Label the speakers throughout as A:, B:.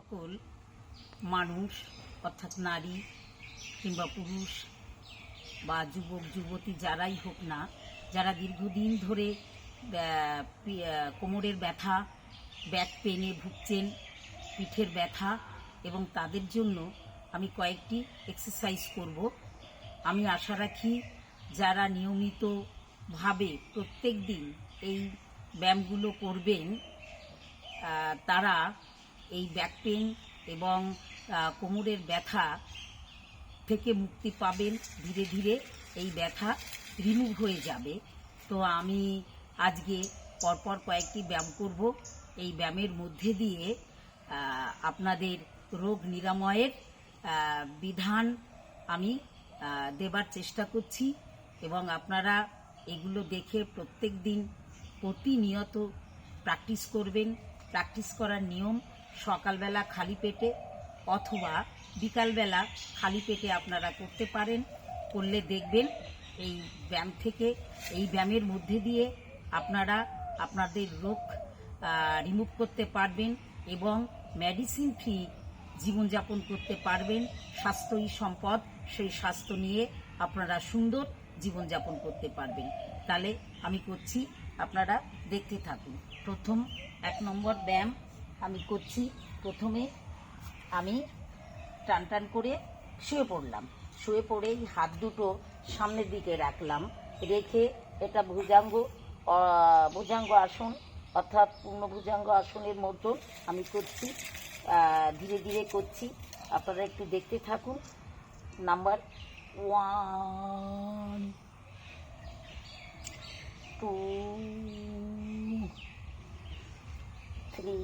A: সকল মানুষ, অর্থাৎ নারী কিংবা পুরুষ বা যুবক, যুবতী যারাই হোক না, যারা দীর্ঘদিন ধরে কোমরের ব্যথা, ব্যাক পেনে ভুগছেন, পিঠের ব্যথা এবং তাদের জন্য আমি কয়েকটি এক্সারসাইজ করব। আমি আশা রাখি যারা নিয়মিতভাবে প্রত্যেক দিন এই ব্যায়ামগুলো করবেন তারা এই ব্যাক পেন এবং কোমরের ব্যথা থেকে মুক্তি পাবেন। ধীরে ধীরে এই ব্যথা রিমুভ হয়ে যাবে। তো আমি আজকে পরপর কয়েকটি ব্যায়াম করব। এই ব্যায়ামের মধ্যে দিয়ে আপনাদের রোগ নিরাময়ের বিধান আমি দেবার চেষ্টা করছি এবং আপনারা এগুলো দেখে প্রত্যেক দিন প্রতিনিয়ত প্র্যাকটিস করবেন। প্র্যাকটিস করার নিয়ম সকালবেলা খালি পেটে অথবা বিকালবেলা খালি পেটে আপনারা করতে পারেন, করলে দেখবেন এই ব্যায়াম থেকে, এই ব্যায়ামের মধ্যে দিয়ে আপনারা আপনাদের রোগ রিমুভ করতে পারবেন এবং মেডিসিন ফ্রি জীবনযাপন করতে পারবেন, স্বাস্থ্যই সম্পদ, সেই স্বাস্থ্য নিয়ে আপনারা সুন্দর জীবনযাপন করতে পারবেন। তাহলে আমি করছি, আপনারা দেখতে থাকুন। প্রথম এক নম্বর ব্যায়াম আমি করছি। প্রথমে আমি টান টান করে শুয়ে পড়লাম। শুয়ে পড়েই হাত দুটো সামনের দিকে রাখলাম। রেখে এটা ভুজাঙ্গ ভুজাঙ্গ আসন, অর্থাৎ পূর্ণ ভুজাঙ্গ আসনের মতো আমি করছি। ধীরে ধীরে করছি। আপনারা একটু দেখতে থাকুন। নাম্বার ওয়ান, টু, থ্রি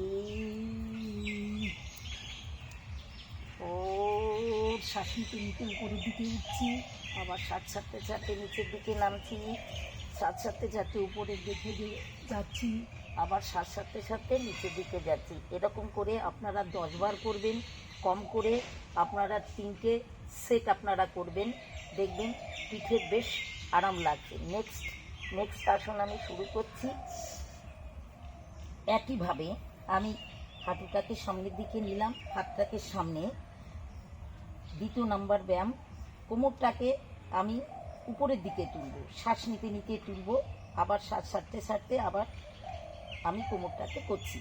A: শ্বাস নিতে উপরের দিকে উঠছি। আবার সাত সাততে চারটে নিচের দিকে নামছি। সাত সাততে চারটে উপরের দিকে যাচ্ছি। আবার সাত সাততে সাততে নিচের দিকে যাচ্ছি। এরকম করে আপনারা দশবার করবেন। কম করে আপনারা তিনটে সেট আপনারা করবেন। দেখবেন পিঠের বেশ আরাম লাগছে। নেক্সট নেক্সট আসন আমি শুরু করছি। একইভাবে আমি হাঁটুটাকে সামনের দিকে নিলাম। হাতটাকে সামনে দ্বিতীয় নাম্বার ব্যায়াম। কোমরটাকে আমি উপরের দিকে তুলব শ্বাস নিতে নিতে তুলব, আবার শ্বাস ছাড়তে ছাড়তে আবার আমি কোমরটাকে করছি।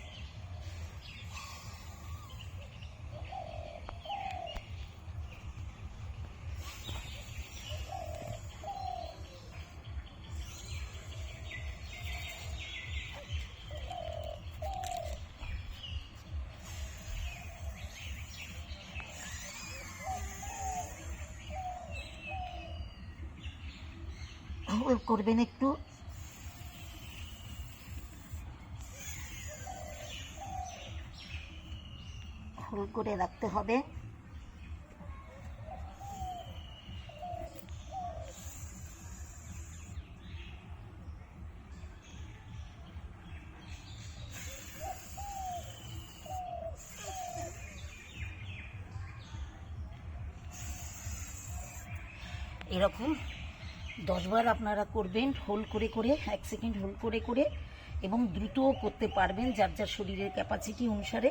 A: হোল্ড করবেন একটু। হোল্ড করে রাখতে হবে। এরকম দশবার আপনারা করবেন হোল্ড করে করে, এক সেকেন্ড হোল্ড করে করে, এবং দ্রুতও করতে পারবেন যার যার শরীরের ক্যাপাসিটি অনুসারে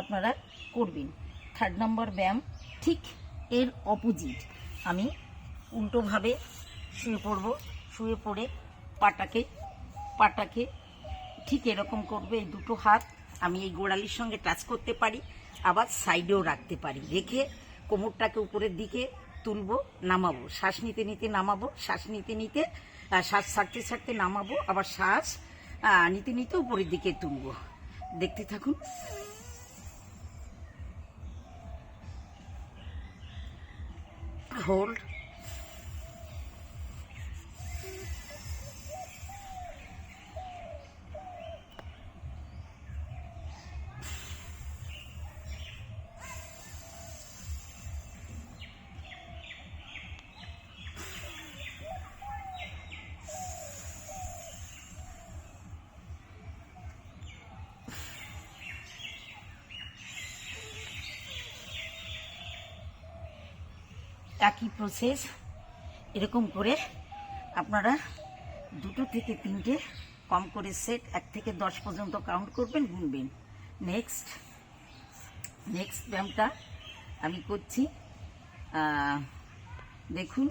A: আপনারা করবেন। থার্ড নম্বর ব্যায়াম, ঠিক এর অপোজিট আমি উল্টোভাবে শুয়ে পড়ব, শুয়ে পড়ে পাটাকে পাটাকে ঠিক এরকম করবে, এই দুটো হাত আমি এই গোড়ালির সঙ্গে টাচ করতে পারি, আবার সাইডেও রাখতে পারি। রেখে কোমরটাকে উপরের দিকে তুলবো, নামাবো। শ্বাস নিতে নিতে নামাবো, শ্বাস নিতে নিতে শ্বাস ছাড়তে ছাড়তে নামাবো, আবার শ্বাস নিতে নিতে উপরের দিকে তুলবো। দেখতে থাকুন। হোল্ড একই প্রসেস এরকম করে আপনারা দুটো থেকে তিনটে কম করে সেট এক থেকে দশ পর্যন্ত কাউন্ট করবেন, গুনবেন। নেক্সট নেক্সট ব্যায়ামটা আমি করছি দেখুন।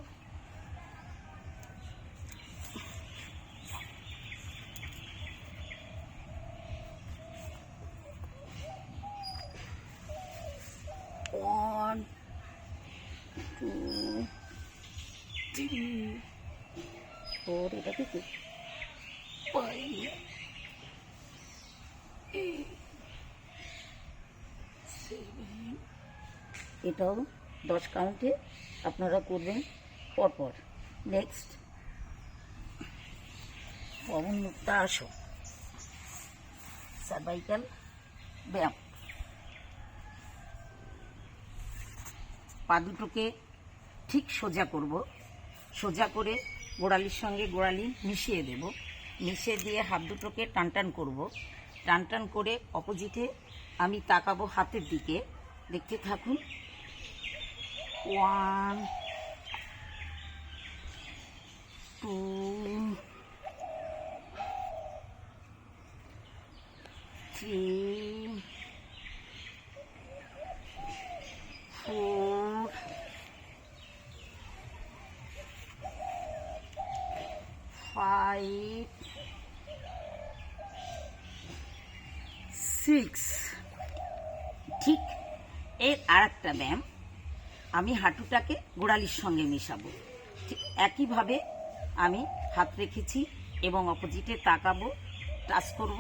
A: ফোর এটা থেকে ফাইভ এটাও দশ কাউন্টে আপনারা করবেন পরপর। নেক্সট পবন মুক্ত আসো। সার্ভাইকাল ব্যায়াম। পা দুটোকে ঠিক সোজা করব। সোজা করে গোড়ালির সঙ্গে গোড়ালি মিশিয়ে দেব। মিশিয়ে দিয়ে হাত দুটোকে টান টান করব। টান টান করে অপোজিটে আমি তাকাবো হাতের দিকে। দেখতে থাকুন। One, two, three, four five six ঠিক এর আর একটা আমি হাঁটুটাকে গোড়ালির সঙ্গে মেশাবো। ঠিক একইভাবে আমি হাত রেখেছি এবং অপোজিটে তাকাবো, টাচ করব।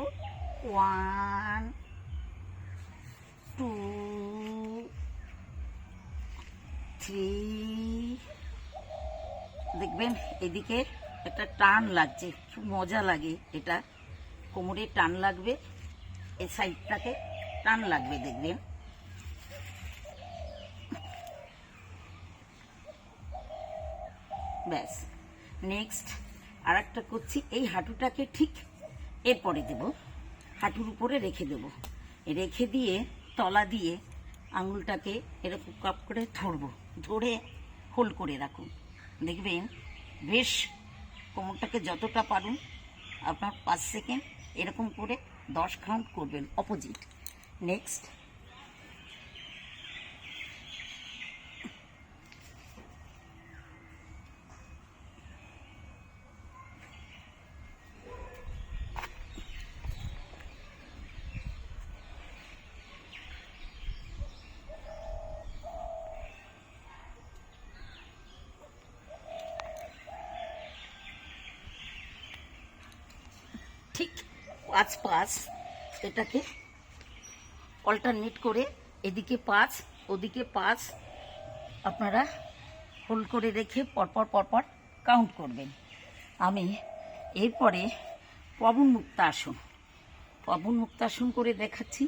A: One, two, three. দেখবেন এদিকে একটা টান লাগছে, খুব মজা লাগে এটা। কোমরে টান লাগবে এই সাইডটাকে টান লাগবে, দেখবেন। ব্যাস, নেক্সট আর একটা করছি, এই হাঁটুটাকে ঠিক এরপরে দেব। হাঁটুর উপরে রেখে দেব। রেখে দিয়ে তলা দিয়ে আঙুলটাকে এরকম কাপ করে ধরবো। ধরে হোল্ড করে রাখুন। দেখবেন বেশ কোমরটাকে যতটা পারুন আপনার পাঁচ সেকেন্ড এরকম করে দশ কাউন্ট করবেন অপোজিট নেক্সট ঠিক পাঁচ পাঁচ এটাকে অল্টারনেট করে এদিকে পাঁচ, ওদিকে পাঁচ, আপনারা হোল্ড করে রেখে পরপর পরপর কাউন্ট করবেন। আমি এরপরে পবন মুক্তাসন পবন মুক্তাসন করে দেখাচ্ছি।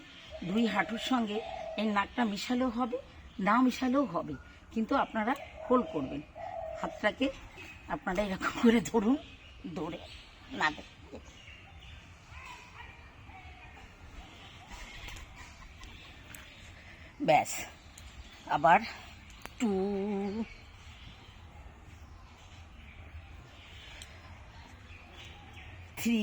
A: দুই হাঁটুর সঙ্গে এই নাকটা মিশালেও হবে, না মিশালেও হবে, কিন্তু আপনারা হোল্ড করবেন। হাতটাকে আপনারা এরকম করে ধরুন, ধরে না ব্যাস। আবার টু। থ্রি।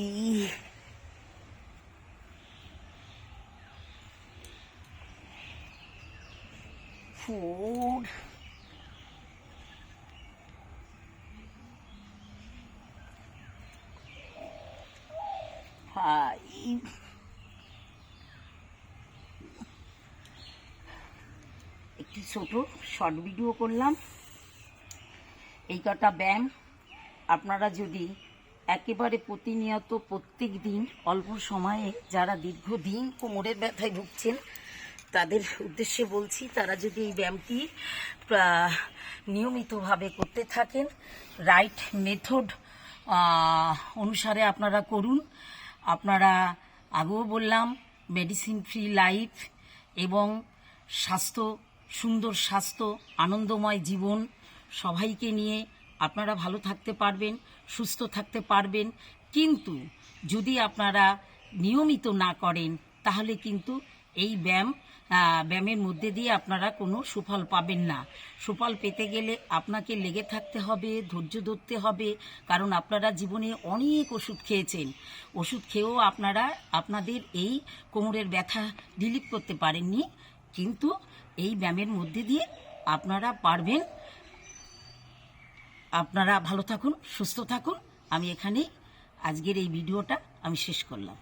A: ফোর। ফাইভ। একটি ছোট শর্ট ভিডিও করলাম। এই কটা ব্যায়াম আপনারা যদি একেবারে প্রতিনিয়ত প্রত্যেক দিন অল্প সময়ে যারা দীর্ঘদিন কোমরের ব্যথায় ভুগছেন, তাদের উদ্দেশ্যে বলছি, তারা যদি এই ব্যায়ামটি নিয়মিতভাবে করতে থাকেন রাইট মেথড অনুসারে আপনারা করুন। আপনারা আগেও বললাম মেডিসিন ফ্রি লাইফ এবং স্বাস্থ্য সুন্দর স্বাস্থ্য, আনন্দময় জীবন সবাইকে নিয়ে আপনারা ভালো থাকতে পারবেন, সুস্থ থাকতে পারবেন। কিন্তু যদি আপনারা নিয়মিত না করেন, তাহলে কিন্তু এই ব্যায়াম ব্যায়ামের মধ্যে দিয়ে আপনারা কোনো সুফল পাবেন না। সুফল পেতে গেলে আপনাকে লেগে থাকতে হবে, ধৈর্য ধরতে হবে, কারণ আপনারা জীবনে অনেক ওষুধ খেয়েছেন। ওষুধ খেয়েও আপনারা, আপনাদের এই কোমরের ব্যথা রিলিফ করতে পারেননি। কিন্তু এই ব্যায়ামের মধ্যে দিয়ে আপনারা পারবেন। আপনারা ভালো থাকুন, সুস্থ থাকুন। আমি এখানেই আজকের এই ভিডিওটা আমি শেষ করলাম।